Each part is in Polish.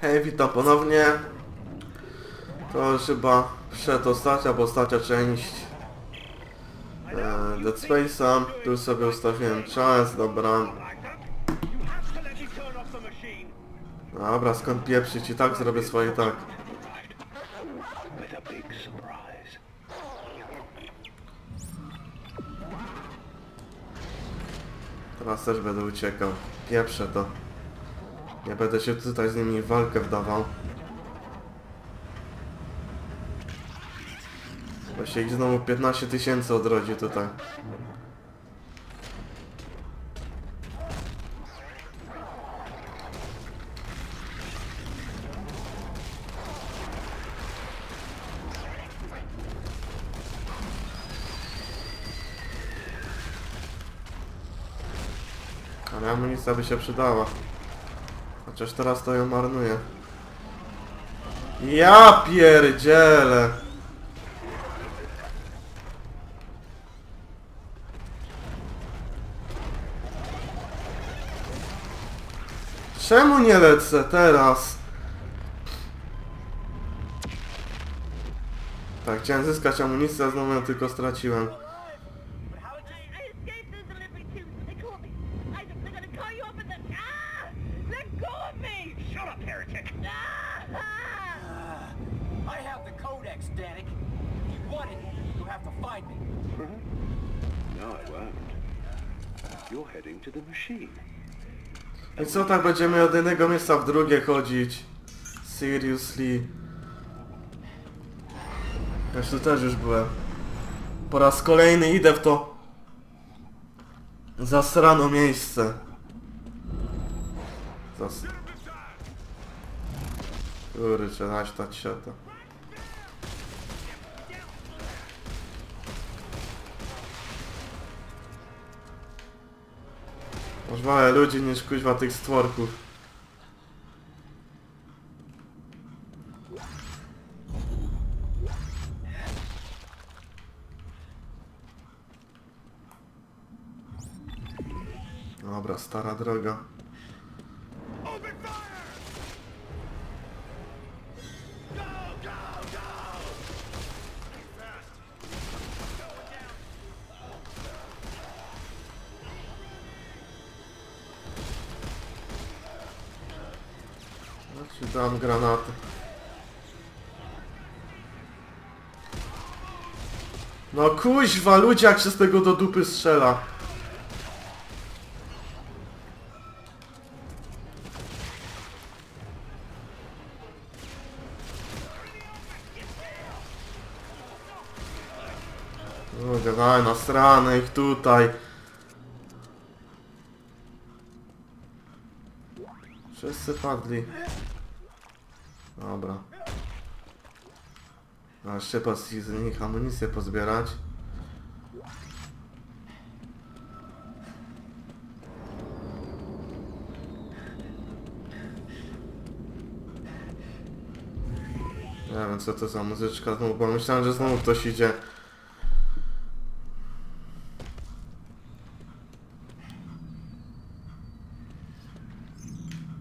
Hej, witam ponownie. To już chyba przedostatnia, bo ostatnia część e, Dead Space'a. Tu sobie ustawiłem czas, dobra. Dobra, skąd pieprzyć i tak zrobię swoje tak. Teraz też będę uciekał. Pieprzę to. Nie będę się tutaj z nimi w walkę wdawał. Bo się ich znowu 15 tysięcy odrodzi tutaj. Ale amunicja by się przydała. Chociaż teraz to ją marnuję. Ja pierdzielę! Czemu nie lecę teraz? Tak, chciałem zyskać amunicję, a znowu ją tylko straciłem. But how did you... I, I escaped the delivery too, so they caught me. I, they're gonna call you up and then... Ah! Let go of me! Shut up, heretic! Ah! I have If you want it, you'll have to find me. No, I won't. You're heading to the machine. I co tak będziemy od jednego miejsca w drugie chodzić? Seriously. Ja tu też już byłem. Po raz kolejny idę w to zasrano miejsce. Zas... Kurczę, naśtać się to. Masz małe ludzi niż kuźwa tych stworków. Dobra, stara droga. Kuźwa, ludzie jak się z tego do dupy strzela. No dawaj, nasrane ich tutaj. Wszyscy padli. Dobra. A jeszcze z nich amunicję pozbierać. Nie wiem co to za muzyczka znowu, bo myślałem, że znowu ktoś idzie.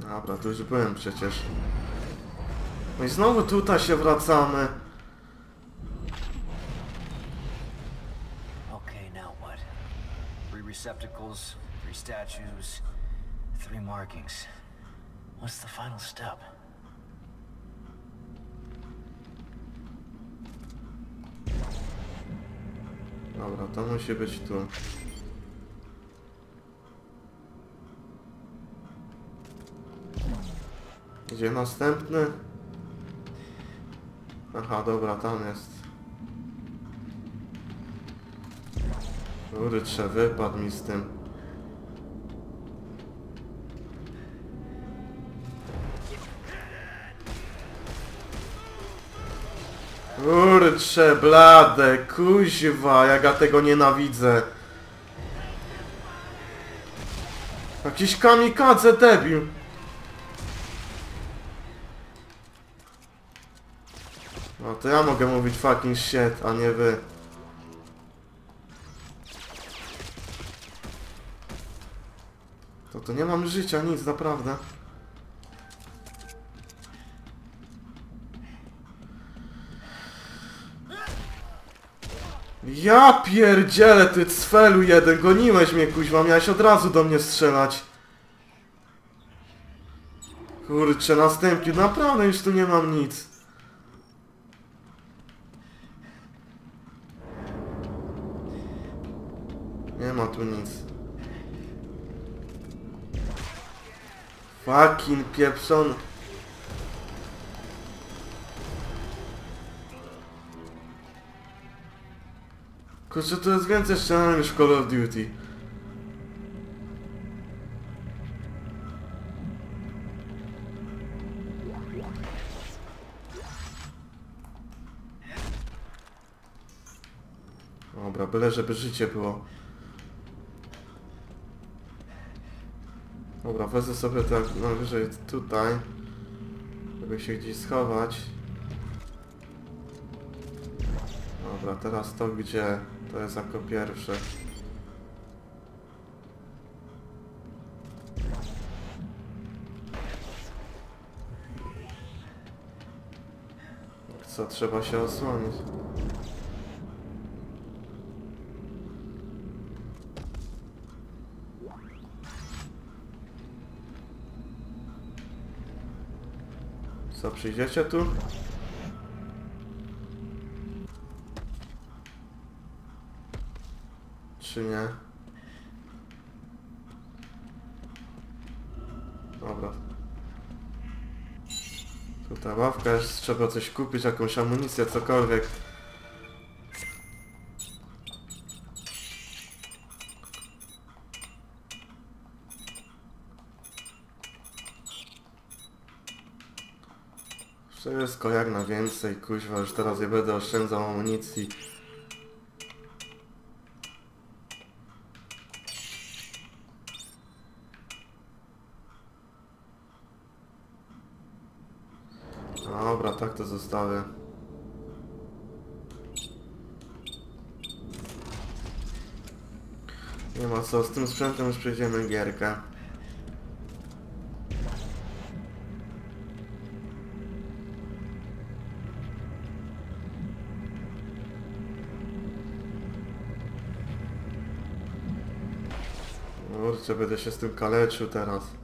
Dobra, tu już byłem przecież. No i znowu tutaj się wracamy. Okay, now what? Three receptacles, three statues, three markings. What's the final step? Dobra, to musi być tu. Gdzie następny? Aha, dobra, tam jest. Kurczę, wypadł mi z tym. Kurcze, blade, kuźwa, jak ja tego nienawidzę. Jakiś kamikadze debil. No to ja mogę mówić fucking shit, a nie wy. To to nie mam życia, nic, naprawdę. Ja pierdzielę, ty cfelu jeden, goniłeś mnie kuźwa, miałeś od razu do mnie strzelać. Kurczę, następny, naprawdę już tu nie mam nic. Nie ma tu nic. Fucking pieprzony. Kurczę, to jest więcej ścian niż w Call of Duty. Dobra, byle żeby życie było. Dobra, wezmę sobie tak najwyżej tutaj, żeby się gdzieś schować. Dobra, teraz to gdzie? To jest jako pierwsze. Co, trzeba się osłonić. Co, przyjdziecie tu? Czy nie? Dobra. Tutaj ławka jest, trzeba coś kupić, jakąś amunicję, cokolwiek. Wszystko jak na więcej, kuźwa, już teraz nie będę oszczędzał amunicji. Dobra, tak to zostawię. Nie ma co, z tym sprzętem już przejdziemy gierkę. Kurczę, będę się z tym kaleczył teraz.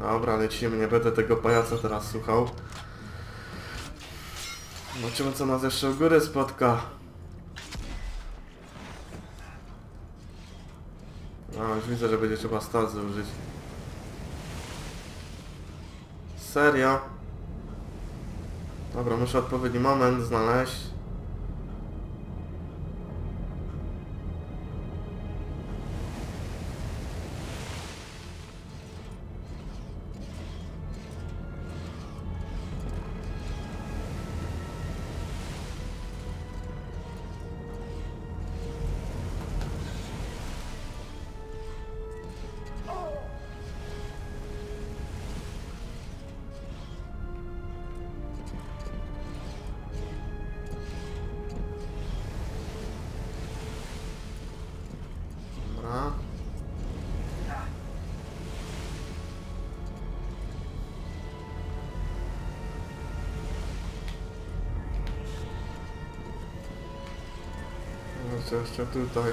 Dobra, lecimy, nie będę tego pajaca teraz słuchał. Zobaczymy co nas jeszcze u góry spotka. No, już widzę, że będzie trzeba stazy użyć. Serio? Dobra, muszę odpowiedni moment znaleźć. No co jeszcze tutaj?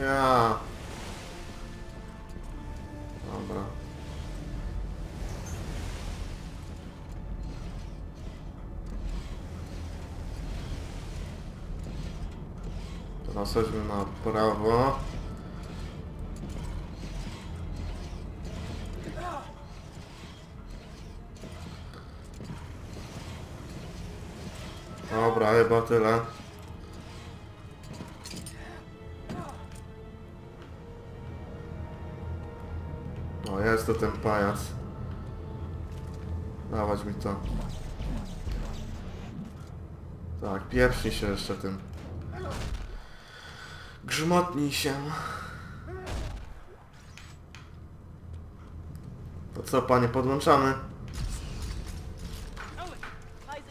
Ja. Dobra. Teraz chodźmy na prawo. Tyle. O, jest to ten pajac. Dawać mi to. Tak, pieprznij się jeszcze tym. Grzmotnij się. To co, panie, podłączamy?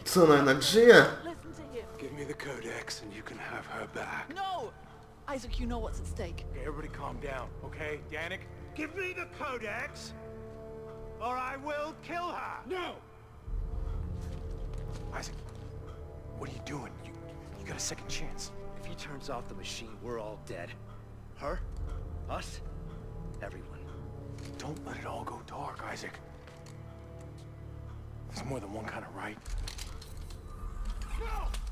Co, no jednak żyje? Me the codex and you can have her back. No! Isaac, you know what's at stake. Okay, everybody calm down, okay? Danik, give me the codex or I will kill her! No! Isaac, what are you doing? You, you got a second chance. If he turns off the machine, we're all dead. Her? Us? Everyone. Don't let it all go dark, Isaac. There's more than one kind of right. I've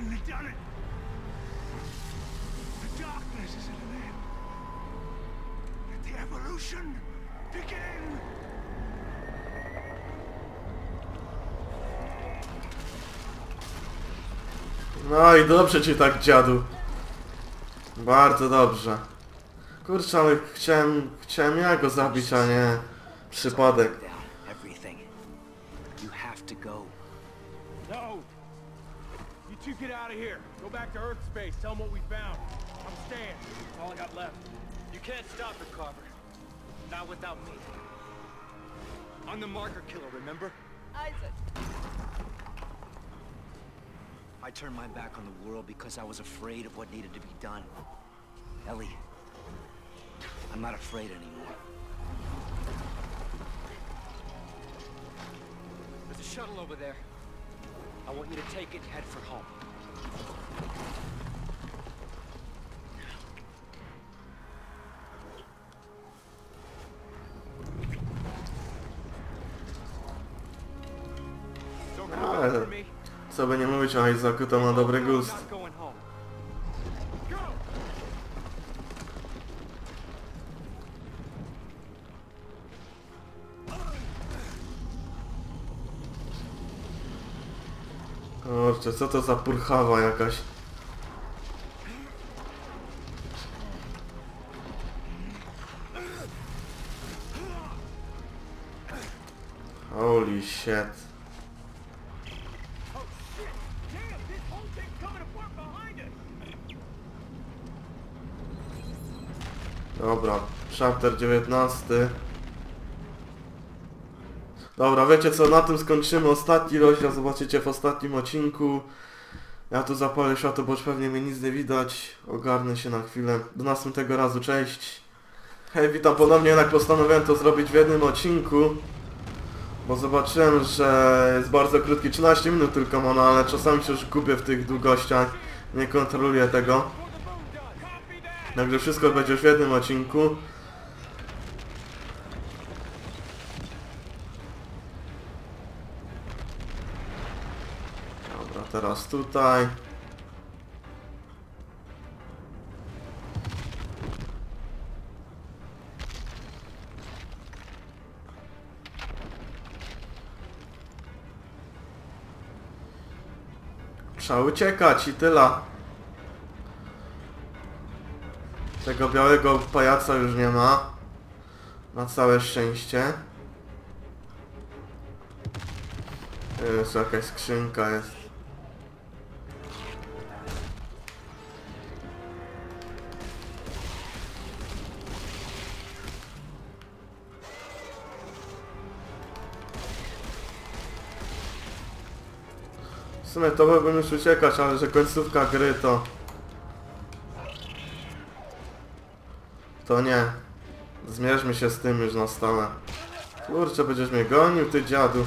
finally done it. The darkness is at an end. Let the evolution begin. No i dobrze ci tak, dziadu. Bardzo dobrze. Kurczę, ale chciałem, chciałem ja go zabić, a nie przypadek. No! You two get out of here. Go back to Earth space. Tell them what we found. I'm staying. That's all I got left. You can't stop it, Carver. Not without me. I'm the marker killer, remember? Isaac. I turned my back on the world because I was afraid of what needed to be done. Ellie, I'm not afraid anymore. There's a shuttle over there. I want you to take it and head for home. Co by nie mówić o Isaacu, to ma dobry gust. Kurczę, co to za purchawa jakaś? Holy shit. Dobra, chapter 19. Dobra, wiecie co, na tym skończymy ostatni rozdział, zobaczycie w ostatnim odcinku. Ja tu zapalę światło, bo już pewnie mnie nic nie widać. Ogarnę się na chwilę. Do następnego razu, cześć. Hej, witam ponownie, jednak postanowiłem to zrobić w jednym odcinku. Bo zobaczyłem, że jest bardzo krótki, 13 minut tylko ma, no ale czasami się już gubię w tych długościach. Nie kontroluję tego. Także wszystko będzie w jednym odcinku. Dobra, teraz tutaj. Trzeba uciekać i tyle. Tego białego pajaca już nie ma. Na całe szczęście. Jest jakaś skrzynka jest. Sumie to mógłbym już uciekać, ale że końcówka gry to... To nie. Zmierzmy się z tym już na stałe. Kurczę, będziesz mnie gonił, ty dziadu.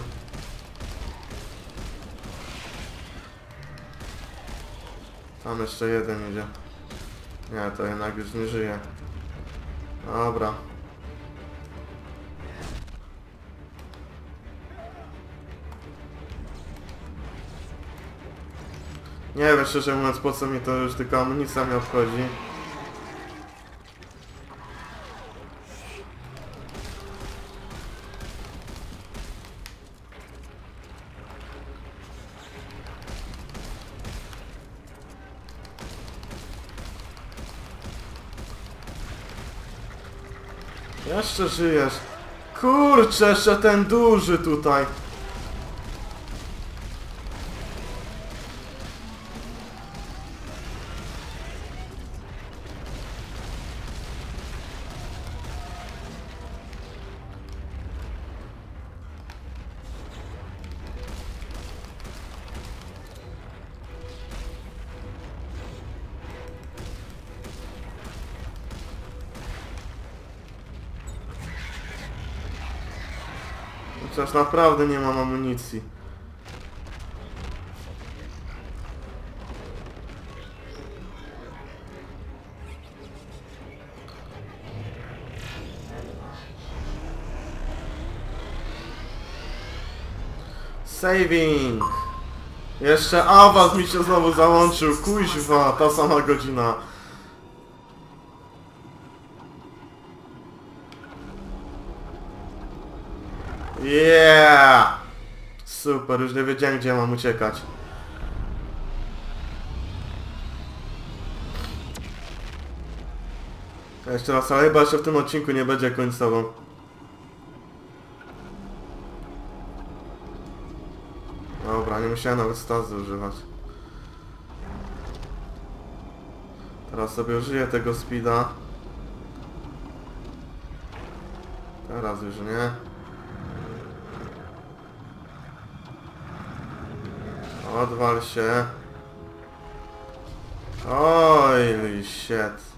Tam jeszcze jeden idzie. Nie, to jednak już nie żyje. Dobra. Nie wiem szczerze mówiąc po co mi to już tylko amunicja mnie obchodzi. Jeszcze żyjesz. Kurczę, jeszcze ten duży tutaj. Naprawdę nie mam amunicji. Saving! Jeszcze awans mi się znowu załączył, kuźwa, ta sama godzina. Yeah! Super, już nie wiedziałem gdzie mam uciekać. Jeszcze raz, ale chyba jeszcze w tym odcinku nie będzie końcową. Dobra, nie musiałem nawet stazy używać. Teraz sobie użyję tego speeda. Teraz już nie. Odwal się. Oj, shit.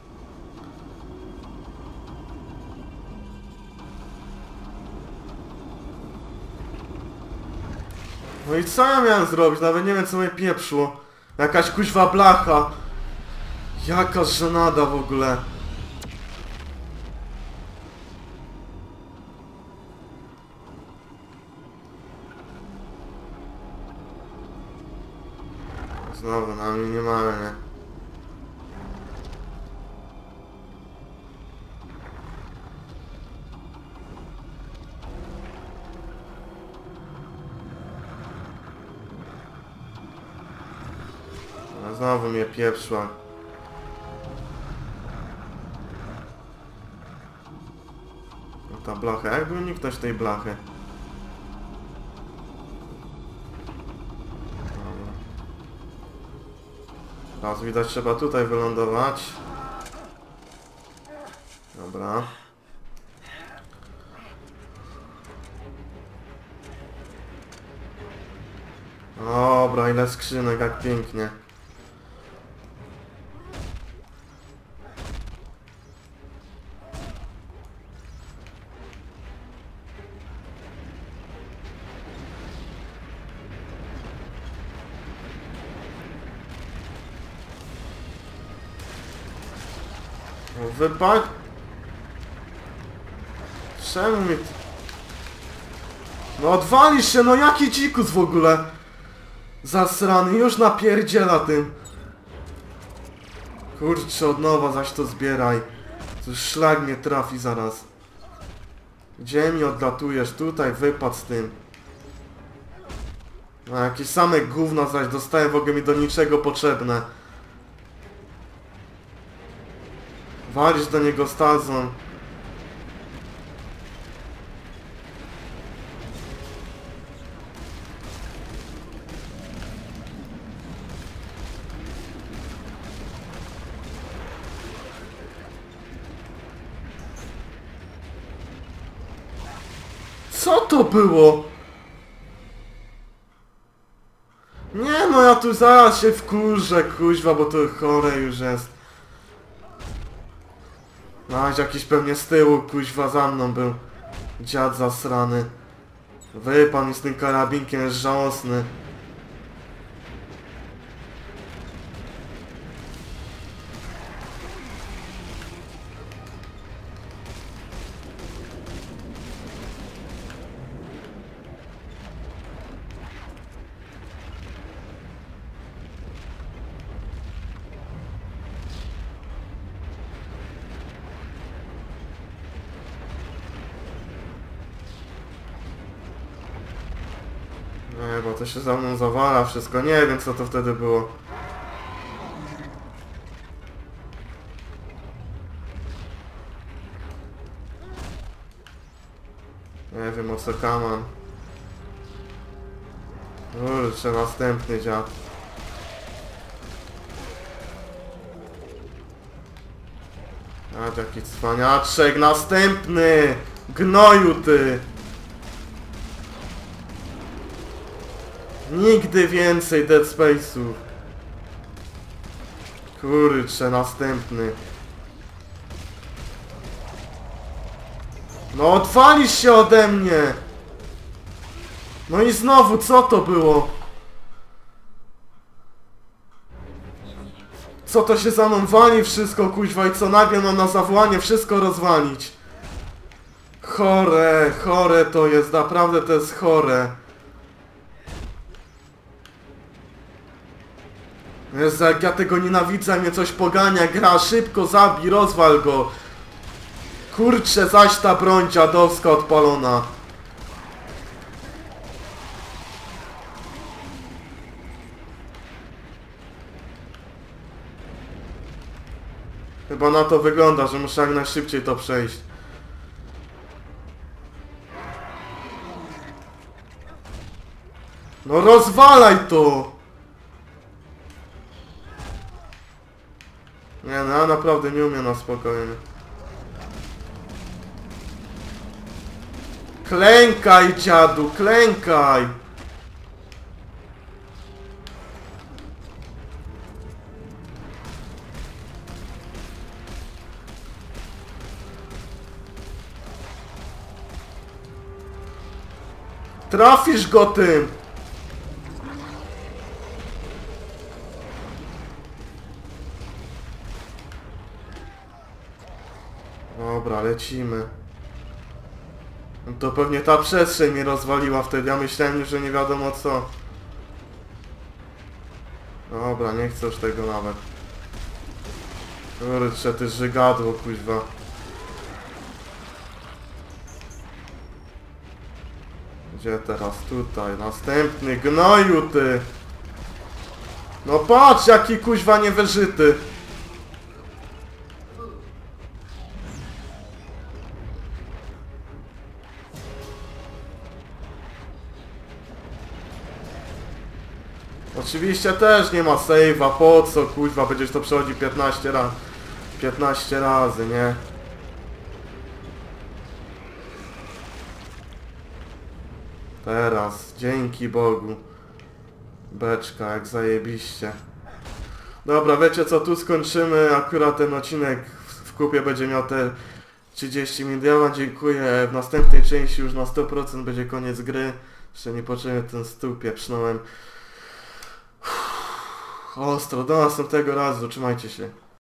No i co ja miałem zrobić? Nawet nie wiem co mnie pieprzło. Jakaś kuźwa blacha. Jaka żenada w ogóle. Nie? A Znowu mnie pieprzła. No ta blacha, jakby uniknąć tej blachy? Dobra. Teraz widać trzeba tutaj wylądować. Dobra. Dobra, ile skrzynek, jak pięknie. Wypad... Czemu mi... No odwalisz się, no jaki dzikus w ogóle? Zasrany, już napierdziela tym. Kurczę, od nowa zaś to zbieraj. To już szlak mnie trafi zaraz. Gdzie mi odlatujesz? Tutaj wypad z tym. No jakieś same gówna zaś dostałem w ogóle mi do niczego potrzebne. Walisz do niego stazą. Co to było? Nie no, ja tu zaraz się wkurzę, kuźwa, bo to chore już jest. No, jakiś pewnie z tyłu, kuźwa, za mną był. Dziad zasrany. Wypan mi z tym karabinkiem jest żałosny. Bo to się za mną zawala wszystko. Nie wiem co to wtedy było. Nie wiem o co kaman. Kurczę, następny dziad. A jaki cwaniaczek, następny! Gnoju ty! Nigdy więcej Dead Space'ów. Kurczę, następny. No odwalisz się ode mnie! No i znowu, co to było? Co to się za mną wali wszystko, kuźwa, i co nagle mam na zawołanie wszystko rozwalić? Chore, chore to jest, naprawdę to jest chore. Jezu, jak ja tego nienawidzę, mnie coś pogania, gra, szybko zabij, rozwal go. Kurczę, zaś ta broń dziadowska odpalona. Chyba na to wygląda, że muszę jak najszybciej to przejść. No rozwalaj to! Nie no, naprawdę nie umiem na spokojnie. Klękaj dziadu, klękaj! Trafisz go tym! Dobra, lecimy. To pewnie ta przestrzeń mnie rozwaliła wtedy, ja myślałem, że nie wiadomo co. Dobra, nie chcę już tego nawet. Kurczę, ty żygadło, kuźwa. Gdzie teraz? Tutaj. Następny gnoju, ty! No patrz, jaki kuźwa niewyżyty! Oczywiście też nie ma save'a, po co kuźwa, będziesz to przechodzi 15 razy. 15 razy, nie? Teraz, dzięki Bogu. Beczka, jak zajebiście. Dobra, wiecie co, tu skończymy. Akurat ten odcinek w, kupie będzie miał te 30 minut. Ja wam dziękuję. W następnej części już na 100% będzie koniec gry. Jeszcze nie poczułem ten stół pieprznąłem. Ostro, do następnego razu, trzymajcie się.